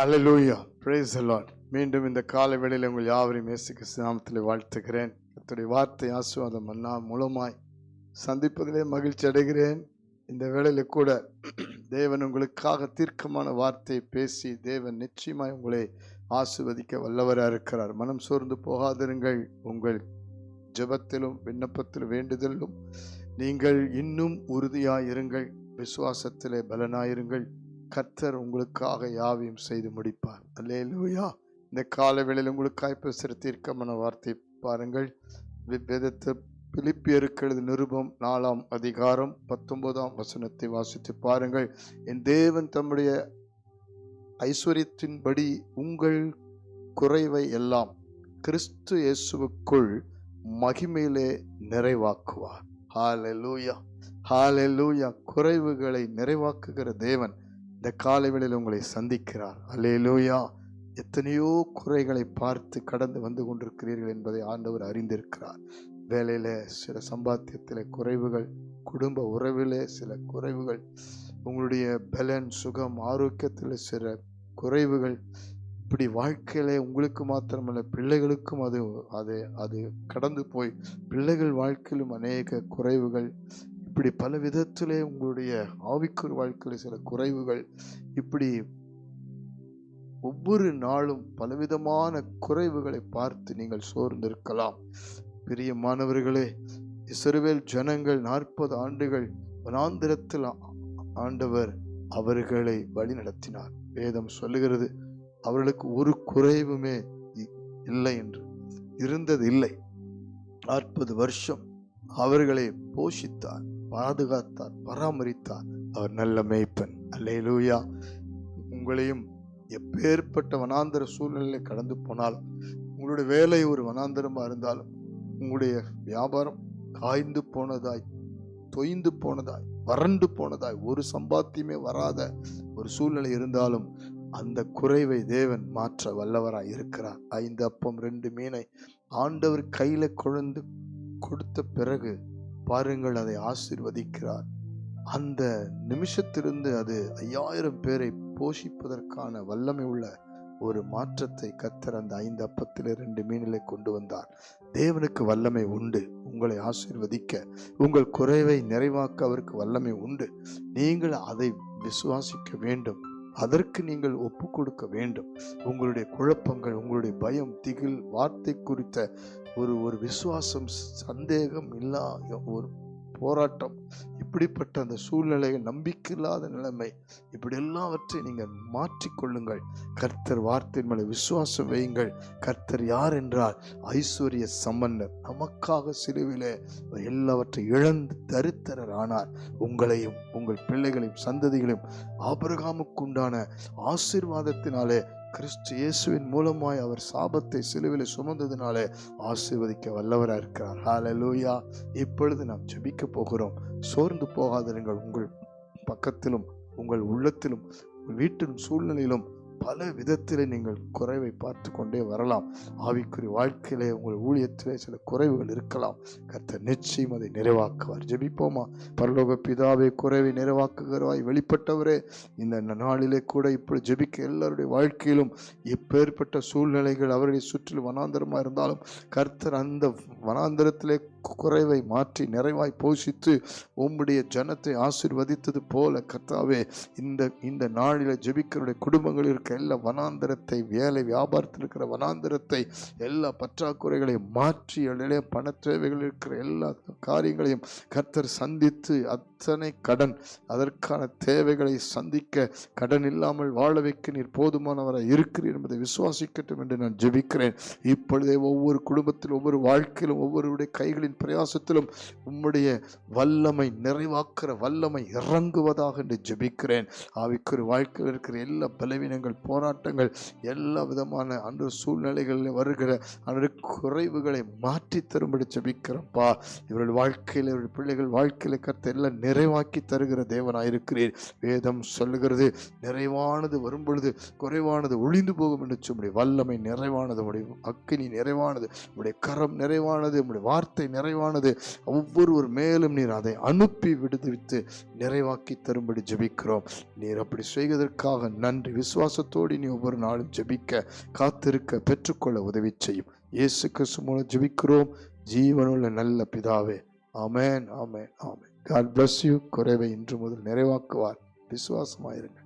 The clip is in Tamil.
ஹalleluya பிரேஸ் லாட் மீண்டும் இந்த காலை வேளையில் உங்கள் யாவரையும் இயேசு கிறிஸ்து வாழ்த்துக்கிறேன் வாழ்த்துகிறேன் வார்த்தை ஆசுவாதம் மன்னா மூலமாய் சந்திப்பதிலே மகிழ்ச்சி அடைகிறேன். இந்த வேளையில் கூட தேவன் உங்களுக்காக தீர்க்கமான வார்த்தையை பேசி தேவன் நிச்சயமாய் உங்களை ஆசிர்வதிக்க வல்லவராக இருக்கிறார். மனம் சோர்ந்து போகாதிருங்கள். உங்கள் ஜெபத்திலும் விண்ணப்பத்திலும் வேண்டுதலிலும் நீங்கள் இன்னும் உறுதியாயிருங்கள் விசுவாசத்திலே பலனாயிருங்கள். கர்த்தர் உங்களுக்காக யாவையும் செய்து முடிப்பார். அல்லேலூயா. இந்த கால வேளையில் உங்களுக்காய் பேசுகிற தீர்க்கமான வார்த்தை பாருங்கள். வேதத்தை பிலிப்பியருக்கு நிருபம் நாலாம் அதிகாரம் பத்தொன்பதாம் வசனத்தை வாசித்து பாருங்கள். என் தேவன் தம்முடைய ஐஸ்வர்யத்தின்படி உங்கள் குறைவை எல்லாம் கிறிஸ்து இயேசுவுக்குள் மகிமையிலே நிறைவாக்குவார். ஹாலெலூயா ஹாலெலூயா குறைவுகளை நிறைவாக்குகிற தேவன் இந்த காலைவேளையில் உங்களை சந்திக்கிறார். அல்லேலூயா. எத்தனையோ குறைகளை பார்த்து கடந்து வந்து கொண்டிருக்கிறீர்கள் என்பதை ஆண்டவர் அறிந்திருக்கிறார். வேலையில் சில சம்பாத்தியத்தில் குறைவுகள் குடும்ப உறவிலே சில குறைவுகள் உங்களுடைய பலன் சுகம் ஆரோக்கியத்தில் சில குறைவுகள். இப்படி வாழ்க்கையில உங்களுக்கு மாத்திரமல்ல பிள்ளைகளுக்கும் அது அது அது கடந்து போய் பிள்ளைகள் வாழ்க்கையிலும் அநேக குறைவுகள். இப்படி பல விதத்திலே உங்களுடைய ஆவிக்குர் வாழ்க்கையில் சில குறைவுகள் இப்படி ஒவ்வொரு நாளும் பலவிதமான குறைவுகளை பார்த்து நீங்கள் சோர்ந்திருக்கலாம். பிரியமானவர்களே இஸ்ரவேல் ஜனங்கள் நாற்பது ஆண்டுகள் வனாந்திரத்தில் ஆண்டவர் அவர்களை வழி நடத்தினார் வேதம் சொல்லுகிறது அவர்களுக்கு ஒரு குறைவுமே இ- இல்லை என்று. இருந்தது இல்லை நாற்பது வருஷம் அவர்களை போஷித்தார். பாதுகாத்தார் பராமரித்தார். அவர் நல்ல மேய்ப்பன். அல்லையிலூயா உங்களையும் எப்பேற்பட்ட வனாந்தர சூழ்நிலையை கடந்து போனாலும் உங்களுடைய வேலை ஒரு வனாந்தரமாக இருந்தாலும் உங்களுடைய வியாபாரம் காய்ந்து போனதாய் தொய்ந்து போனதாய் வறண்டு போனதாய் ஒரு சம்பாத்தியமே வராத ஒரு சூழ்நிலை இருந்தாலும் அந்த குறைவை தேவன் மாற்ற வல்லவராய் இருக்கிறார். ஐந்து அப்பம் ரெண்டு மீனை ஆண்டவர் கையில கொழுந்து கொடுத்த பிறகு பாருங்கள் அதை ஆசிர்வதிக்கிறார். அந்த நிமிஷத்திலிருந்து அது ஐயாயிரம் பேரை போஷிப்பதற்கான வல்லமை உள்ள ஒரு மாற்றத்தை கத்தர் அந்த ஐந்து அப்பத்தில் ரெண்டு மீனிலே கொண்டு வந்தார். தேவனுக்கு வல்லமை உண்டு. உங்களை ஆசீர்வதிக்க உங்கள் குறைவை நிறைவாக்க அவருக்கு வல்லமை உண்டு. நீங்கள் அதை விசுவாசிக்க வேண்டும். அதற்கு நீங்கள் ஒப்பு கொடுக்க வேண்டும். உங்களுடைய குழப்பங்கள் உங்களுடைய பயம் திகில் வார்த்தை குறித்த ஒரு ஒரு விசுவாசம் சந்தேகம் இல்லா ஒரு போராட்டம் இப்படிப்பட்ட அந்த சூழ்நிலைகள் நம்பிக்கை இல்லாத நிலைமை. இப்படி எல்லாவற்றை நீங்கள் மாற்றிக்கொள்ளுங்கள். கர்த்தர் வார்த்தையின் மேலே விசுவாசம் வையுங்கள். கர்த்தர் யார் என்றால் ஐஸ்வர்ய சம்பந்தர். நமக்காக சிலுவிலே எல்லாவற்றை இழந்து தருத்தரர் ஆனார் உங்களையும் உங்கள் பிள்ளைகளையும் சந்ததிகளையும் ஆபரகாமுக்குண்டான ஆசீர்வாதத்தினாலே கிறிஸ்து இயேசுவின் மூலமாய் அவர் சாபத்தை சிலுவில சுமந்ததினாலே ஆசீர்வதிக்க வல்லவராக இருக்கிறார். ஹாலலூயா இப்பொழுது நாம் ஜெபிக்க போகிறோம். சோர்ந்து போகாதிருங்கள். உங்கள் பக்கத்திலும் உங்கள் உள்ளத்திலும் வீட்டின் சூழ்நிலையிலும் பல விதத்தில் நீங்கள் குறைவை பார்த்து கொண்டே வரலாம். ஆவிக்குரிய வாழ்க்கையிலே உங்கள் ஊழியத்திலே சில குறைவுகள் இருக்கலாம். கர்த்தர் நிச்சயம் அதை நிறைவாக்குவார். ஜெபிப்போமா? பரலோக பிதாவே குறைவை நிறைவாக்குகிறவாய் வெளிப்பட்டவரே இந்த நாளிலே கூட இப்படி ஜெபிக்க எல்லாருடைய வாழ்க்கையிலும் எப்பேற்பட்ட சூழ்நிலைகள் அவருடைய சுற்றிலும் வனாந்தரமாக இருந்தாலும் கர்த்தர் அந்த வனாந்தரத்திலே குறைவை மாற்றி நிறைவாய் போஷித்து உம்முடைய ஜனத்தை ஆசிர்வதித்தது போல கர்த்தாவே இந்த இந்த நாளில் ஜெபிக்கிறவருடைய குடும்பங்களில் இருக்க எல்லா வனாந்தரத்தை வேலை வியாபாரத்தில் இருக்கிற வனாந்தரத்தை எல்லா பற்றாக்குறைகளையும் மாற்றி எல்லா பண தேவைகள் இருக்கிற எல்லா காரியங்களையும் கர்த்தர் சந்தித்து அத்தனை கடன் அதற்கான தேவைகளை சந்திக்க கடன் இல்லாமல் வாழ வைக்க நீர் போதுமானவராக இருக்கிறீர் என்பதை விசுவாசிக்கட்டும் என்று நான் ஜெபிக்கிறேன். இப்பொழுதே ஒவ்வொரு குடும்பத்திலும் ஒவ்வொரு வாழ்க்கையிலும் ஒவ்வொருடைய கைகளின் பிரயாசத்திலும் உம்முடைய வல்லமை நிறைவாக்குற வல்லமை இறங்குவதாக என்று ஜெபிக்கிறேன். ஆவிக்குரிய வாழ்க்கையில் இருக்கிற எல்லா பலவீனங்கள் போராட்டங்கள் எல்லா விதமான அன்று சூழ்நிலைகளில் வருகிற அன்று குறைவுகளை மாற்றி தரும்படி ஜெபிக்கிறப்பா. இவர்கள் வாழ்க்கையில் இவருடைய பிள்ளைகள் வாழ்க்கையில் கருத்து எல்லாம் நிறைவாக்கி தருகிற தேவனாயிருக்கிறீர். வேதம் சொல்லுகிறது நிறைவானது வரும்பொழுது குறைவானது ஒளிந்து போகும் என்று சொல்லி வல்லமை நிறைவானது உடைய அக்கினி நிறைவானது உடைய கரம் நிறைவானது உடைய வார்த்தை நிறைவானது. ஒவ்வொருவர் மேலும் நீர் அதை அனுப்பி விடுவித்து நிறைவாக்கி தரும்படி ஜெபிக்கிறோம். நீர் அப்படி செய்வதற்காக நன்றி. விசுவாசத்தோடு நீ ஒவ்வொரு நாளும் ஜெபிக்க காத்திருக்க பெற்றுக்கொள்ள உதவி செய்யும். இயேசு கிறிஸ்து மூலம் ஜெபிக்கிறோம். ஜீவனுள்ள நல்ல பிதாவே. Amen amen amen. God bless you குறைவை இன்று முதல் நிறைவாக்குவார். விசுவாசமாயிருங்க